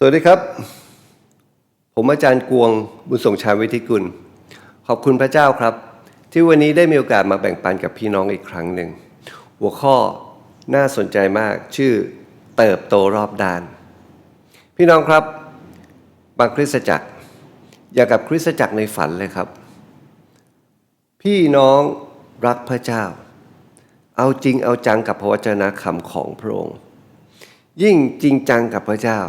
สวัสดีครับ ผมอาจารย์กวงบุญส่งชาวิทิกุล ขอบคุณพระเจ้าครับ ที่วันนี้ได้มีโอกาสมาแบ่งปันกับพี่น้องอีกครั้งหนึ่ง หัวข้อน่าสนใจมากชื่อเติบโตรอบด้าน พี่น้องครับ บางคริสตจักร อย่างกับคริสตจักรในฝันเลยครับ พี่น้องรักพระเจ้า เอาจริงเอาจังกับพระวจนะคำของพระองค์ ยิ่งจริงจังกับพระเจ้า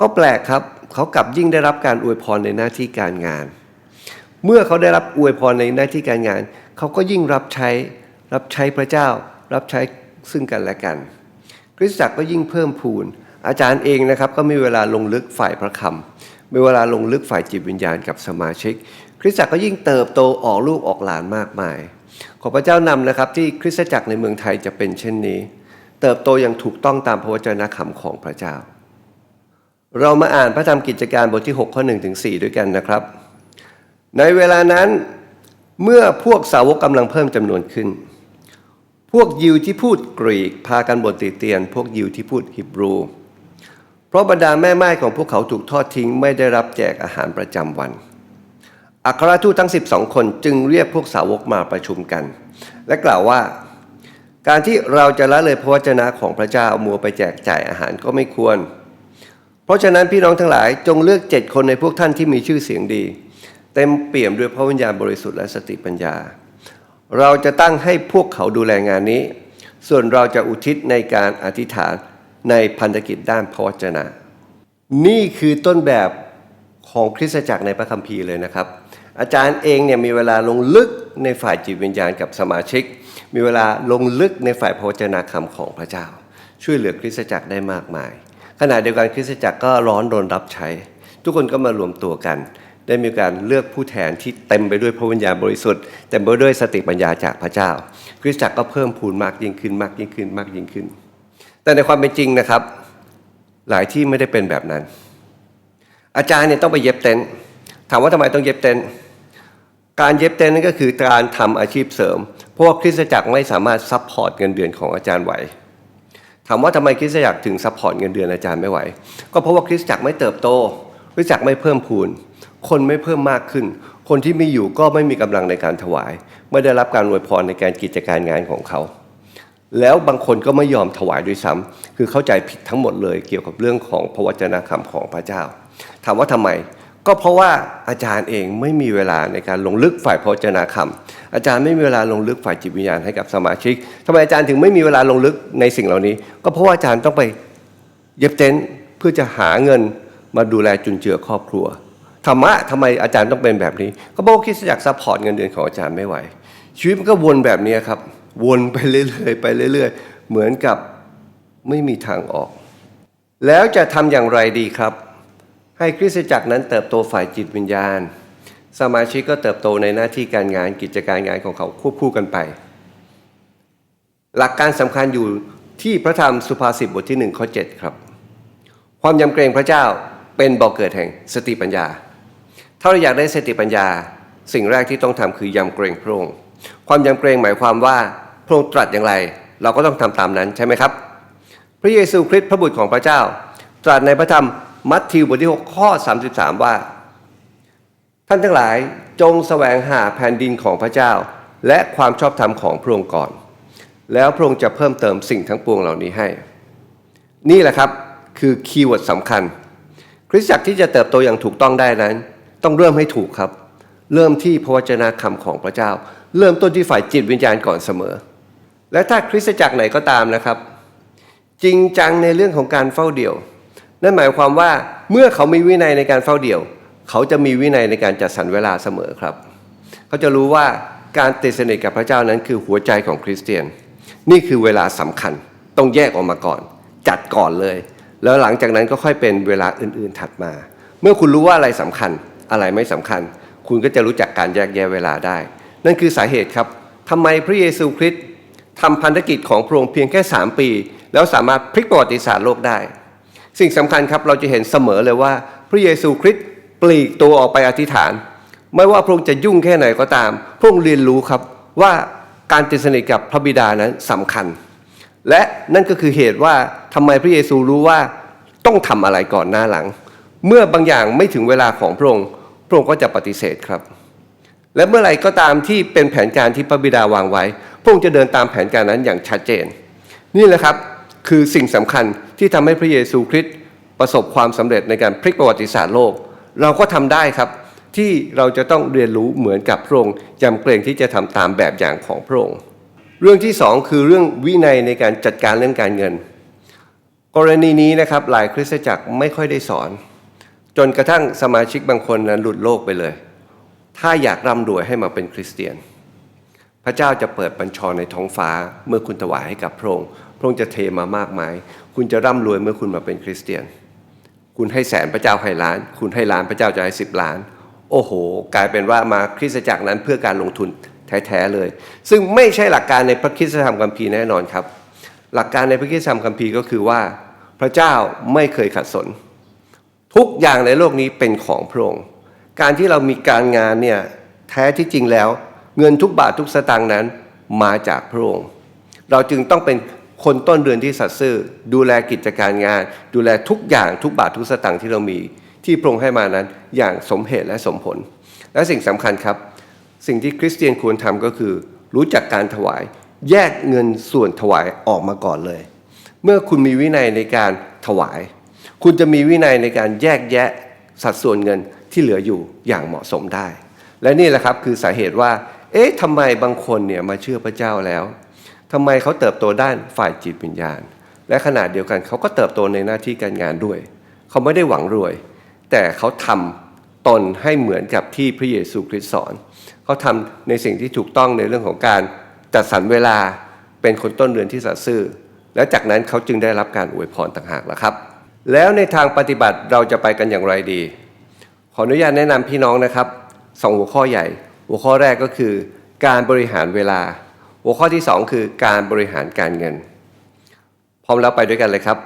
ก็แปลกครับเขากลับยิ่งได้รับการอวยพรในหน้าที่การงาน เมื่อเขาได้รับอวยพรในหน้าที่การงาน เขาก็ยิ่งรับใช้รับใช้พระเจ้า รับใช้ซึ่งกันและกัน คริสตจักรก็ยิ่งเพิ่มพูน อาจารย์เองนะครับก็มีเวลาลงลึกฝ่ายพระคำมีเวลาลงลึกฝ่ายจิตวิญญาณกับสมาชิก คริสตจักรก็ยิ่งเติบโตออกลูกออกหลานมากมาย ขอพระเจ้านำนะครับที่คริสตจักรในเมืองไทยจะเป็นเช่นนี้ เติบโตอย่างถูกต้องตามพระวจนะคำของพระเจ้า เรามาอ่านพระธรรมกิจการบทที่ 6 ข้อ1ถึง4ด้วยกันนะครับ ในเวลานั้นเมื่อพวกสาวกกำลังเพิ่มจำนวนขึ้น พวกยิวที่พูดกรีกพากันบนติเตียน พวกยิวที่พูดฮิบรู เพราะบรรดาแม่ไม้ของพวกเขาถูกทอดทิ้งไม่ได้รับแจกอาหารประจำวัน อัครทูตทั้ง 12 คนจึงเรียกพวกสาวกมาประชุมกัน และกล่าวว่า การที่เราจะละเลยพระวจนะของพระเจ้ามัวไปแจกจ่ายอาหารก็ไม่ควรเพราะฉะนั้นพี่น้องทั้งหลายจงเลือกเจ็ดคนในพวกท่านที่มีชื่อเสียงดี เต็มเปี่ยมด้วยพระวิญญาณบริสุทธิ์และสติปัญญา เราจะตั้งให้พวกเขาดูแลงานนี้ ส่วนเราจะอุทิศในการอธิษฐานในพันธกิจด้านพระวจนะ นี่คือต้นแบบของคริสตจักรในพระคัมภีร์เลยนะครับ อาจารย์เองเนี่ยมีเวลาลงลึกในฝ่ายจิตวิญญาณกับสมาชิก มีเวลาลงลึกในฝ่ายพระวจนะคำของพระเจ้า ช่วยเหลือคริสตจักรได้มากมาย ขณะเดียวกันคริสตจักรก็ร้อนรนรับใช้ ทุกคนก็มารวมตัวกัน ได้มีการเลือกผู้แทนที่เต็มไปด้วยพระวิญญาณบริสุทธิ์เต็มไปด้วยสติปัญญาจากพระเจ้า คริสตจักรก็เพิ่มพูนมากยิ่งขึ้นมากยิ่งขึ้นมากยิ่งขึ้น แต่ในความเป็นจริงนะครับ หลายที่ไม่ได้เป็นแบบนั้น อาจารย์เนี่ยต้องไปเย็บเต็นท์ถามว่าทำไมต้องเย็บเต็นท์การเย็บเต็นท์นั่นก็คือการทำอาชีพเสริม เพราะว่าคริสตจักรไม่สามารถซัพพอร์ตเงินเดือนของอาจารย์ไหว ถามว่าทำไมคริสตจักรถึงซัพพอร์ตเงินเดือนอาจารย์ไม่ไหว ก็เพราะว่าคริสตจักรไม่เติบโตคริสตจักรไม่เพิ่มพูน คนไม่เพิ่มมากขึ้น คนที่มีอยู่ก็ไม่มีกำลังในการถวาย ไม่ได้รับการอวยพรในการกิจการงานของเขา แล้วบางคนก็ไม่ยอมถวายด้วยซ้ำคือเข้าใจผิดทั้งหมดเลย เกี่ยวกับเรื่องของพระวจนะคำของพระเจ้า ถามว่าทำไม ก็เพราะว่าอาจารย์เองไม่มีเวลาในการลงลึกฝ่ายพระวจนะคำ อาจารย์ไม่มีเวลาลงลึกฝ่ายจิตวิญญาณให้กับสมาชิกทำไมอาจารย์ถึงไม่มีเวลาลงลึกในสิ่งเหล่านี้ ก็เพราะว่าอาจารย์ต้องไปเย็บเต็นท์เพื่อจะหาเงินมาดูแลจุนเจือครอบครัวธรรมะทำไมอาจารย์ต้องเป็นแบบนี้ ก็เพราะคริดจักรซัพพอร์ตเงินเดือนของอาจารย์ไม่ไหว ชีวิตมันก็วนแบบนี้ครับ วนไปเรื่อยๆไปเรื่อย ๆ เหมือนกับไม่มีทางออก แล้วจะทำอย่างไรดีครับ ให้คริสตจักรนั้นเติบโตฝ่ายจิตวิญญาณ สมาชิกก็เติบโตในหน้าที่การงานกิจการงานของเขาควบคู่กันไป หลักการสำคัญอยู่ที่พระธรรมสุภาษิตบทที่1ข้อ7ครับ ความยำเกรงพระเจ้าเป็นบ่อกเกิดแห่งสติปัญญา ถ้าเราอยากได้สติปัญญา สิ่งแรกที่ต้องทำคือยำเกรงพระองค์ความยำเกรงหมายความว่าพระองค์ตรัสอย่างไร เราก็ต้องทำตามนั้นใช่ไหมครับ พระเยซูคริสต์พระบุตรของพระเจ้า ตรัสในพระธรรมมัทธิวบทที่6ข้อ 33 ว่า ท่านทั้งหลายจงแสวงหาแผ่นดินของพระเจ้า และความชอบธรรมของพระองค์ก่อน แล้วพระองค์จะเพิ่มเติมสิ่งทั้งปวงเหล่านี้ให้ นี่แหละครับคือคีย์เวิร์ดสำคัญ คริสตจักรที่จะเติบโตอย่างถูกต้องได้นั้น ต้องเริ่มให้ถูกครับ เริ่มที่พระวจนะคำของพระเจ้า เริ่มต้นที่ฝ่ายจิตวิญญาณก่อนเสมอ และถ้าคริสตจักรไหนก็ตามนะครับ จริงจังในเรื่องของการเฝ้าเดี่ยว นั่นหมายความว่าเมื่อเขามีวินัยในการเฝ้าเดี่ยว เขาจะมีวินัยในการจัดสรรเวลาเสมอครับ เขาจะรู้ว่าการติดสนิทกับพระเจ้านั้นคือหัวใจของคริสเตียน นี่คือเวลาสำคัญต้องแยกออกมาก่อน จัดก่อนเลย แล้วหลังจากนั้นก็ค่อยเป็นเวลาอื่นๆถัดมา เมื่อคุณรู้ว่าอะไรสำคัญอะไรไม่สำคัญ คุณก็จะรู้จักการแยกแยะเวลาได้ นั่นคือสาเหตุครับทำไมพระเยซูคริสต์ทำพันธกิจของพระองค์เพียงแค่ 3 ปี แล้วสามารถพลิกประวัติศาสตร์โลกได้ สิ่งสำคัญครับเราจะเห็นเสมอเลยว่าพระเยซูคริสต์ ปลีกตัวออกไปอธิษฐาน ไม่ว่าพระองค์จะยุ่งแค่ไหนก็ตาม พระองค์เรียนรู้ครับว่าการติดสนิทกับพระบิดานั้นสำคัญ และนั่นก็คือเหตุว่าทำไมพระเยซูรู้ว่าต้องทำอะไรก่อนหน้าหลัง เมื่อบางอย่างไม่ถึงเวลาของพระองค์ พระองค์ก็จะปฏิเสธครับ และเมื่อไรก็ตามที่เป็นแผนการที่พระบิดาวางไว้ พระองค์จะเดินตามแผนการนั้นอย่างชัดเจน นี่แหละครับคือสิ่งสำคัญที่ทำให้พระเยซูคริสต์ประสบความสำเร็จในการพลิกประวัติศาสตร์โลก เราก็ทำได้ครับ ที่เราจะต้องเรียนรู้เหมือนกับพระองค์ยำเกรงที่จะทำตามแบบอย่างของพระองค์เรื่องที่สองคือเรื่องวินัยในการจัดการเรื่องการเงิน กรณีนี้นะครับหลายคริสตจักรไม่ค่อยได้สอน จนกระทั่งสมาชิกบางคนนั้นหลุดโลกไปเลย ถ้าอยากร่ำรวยให้มาเป็นคริสเตียน พระเจ้าจะเปิดบัญชรในท้องฟ้า เมื่อคุณถวายให้กับพระองค์พระองค์จะเทมามากมาย คุณจะร่ำรวยเมื่อคุณมาเป็นคริสเตียน คุณให้แสนพระเจ้าให้ล้าน คุณให้ล้านพระเจ้าจะให้สิบล้าน โอ้โห กลายเป็นว่ามาคริสตจักรนั้นเพื่อการลงทุนแท้ๆเลย ซึ่งไม่ใช่หลักการในพระคริสตธรรมคัมภีร์แน่นอนครับ หลักการในพระคริสตธรรมคัมภีร์ก็คือว่า พระเจ้าไม่เคยขัดสน ทุกอย่างในโลกนี้เป็นของพระองค์การที่เรามีการงานเนี่ยแท้ที่จริงแล้ว เงินทุกบาททุกสตางค์นั้นมาจากพระองค์ เราจึงต้องเป็น คนต้นเรือนที่สัตย์ซื่อดูแลกิจการงาน ดูแลทุกอย่างทุกบาททุกสตางค์ที่เรามี ที่พระองค์ให้มานั้นอย่างสมเหตุและสมผล และสิ่งสำคัญครับ สิ่งที่คริสเตียนควรทำก็คือ รู้จักการถวาย แยกเงินส่วนถวายออกมาก่อนเลย เมื่อคุณมีวินัยในการถวาย คุณจะมีวินัยในการแยกแยะสัดส่วนเงินที่เหลืออยู่อย่างเหมาะสมได้ และนี่แหละครับคือสาเหตุว่า เอ๊ะทำไมบางคนเนี่ยมาเชื่อพระเจ้าแล้ว ทำไมเขาเติบโตด้านฝ่ายจิตวิญญาณ และขณะเดียวกันเขาก็เติบโตในหน้าที่การงานด้วย เขาไม่ได้หวังรวย แต่เขาทำตนให้เหมือนกับที่พระเยซูคริสต์สอน เขาทำในสิ่งที่ถูกต้องในเรื่องของการจัดสรรเวลาเป็นคนต้นเรือนที่สัตย์ซื่อ และจากนั้นเขาจึงได้รับการอวยพรต่างหากแล้วครับ แล้วในทางปฏิบัติเราจะไปกันอย่างไรดี ขออนุญาตแนะนำพี่น้องนะครับสองหัวข้อใหญ่ หัวข้อแรกก็คือ การบริหารเวลา หัวข้อที่สองคือการบริหารการเงิน พร้อมแล้วไปด้วยกันเลยครับ